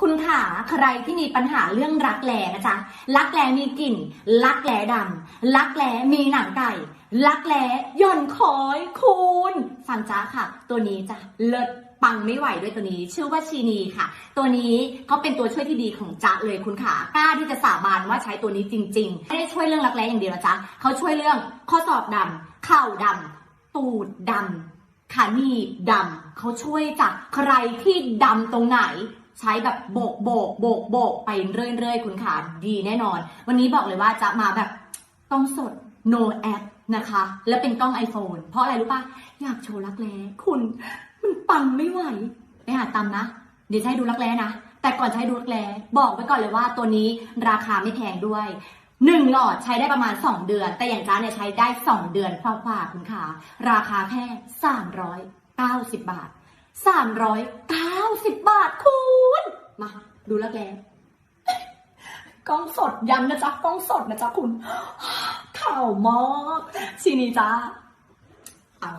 คุณขาใครที่มีปัญหาเรื่องรักแร้นะจ๊ะรักแร้มีกลิ่น รักแร้ดำรักแร้มีหนังไก่รักแร้ย่อนคอยคูณฟังจ้าค่ะ ตัวนี้จ้ะเลิศปังไม่ไหวด้วยตัวนี้ ชื่อว่าชีนีค่ะ ตัวนี้เขาเป็นตัวช่วยที่ดีของจ๊ะเลยคุณขากล้าที่จะสาบานว่าใช้ตัวนี้จริงๆไม่ได้ช่วยเรื่องรักแร้อย่างเดียวนะจ๊ะเขาช่วยเรื่องข้อศอกดำเข่าดำตูดดำขาหนีบดำเขาช่วยจากใครที่ดำตรงไหน ใช้แบบโบกโบกโบกโบกไปเรื่อยๆ คุณขาดีแน่นอน วันนี้บอกเลยว่าจะมาแบบต้องสด no app นะคะ และเป็นกล้อง iPhone เพราะอะไรรู้ปะอยากโชว์รักแร้คุณ มันปังไม่ไหวไปหาตามนะ เดี๋ยวจะให้ดูรักแร้นะ แต่ก่อนจะให้ดูรักแร้บอกไว้ก่อนเลยว่าตัวนี้ราคาไม่แพงด้วยหนึ่งหลอดใช้ได้ประมาณ 2 เดือน แต่อย่างจ้าเนี่ยใช้ได้ 2 เดือนกว่าๆคุณขาราคาแค่ 390 บาท 390 บาทคุณ มาดูรักแร้กล้องสดย้ำนะจ๊ะกล้องสดนะจ๊ะคุณข่าวมากชีนีจ้าเอา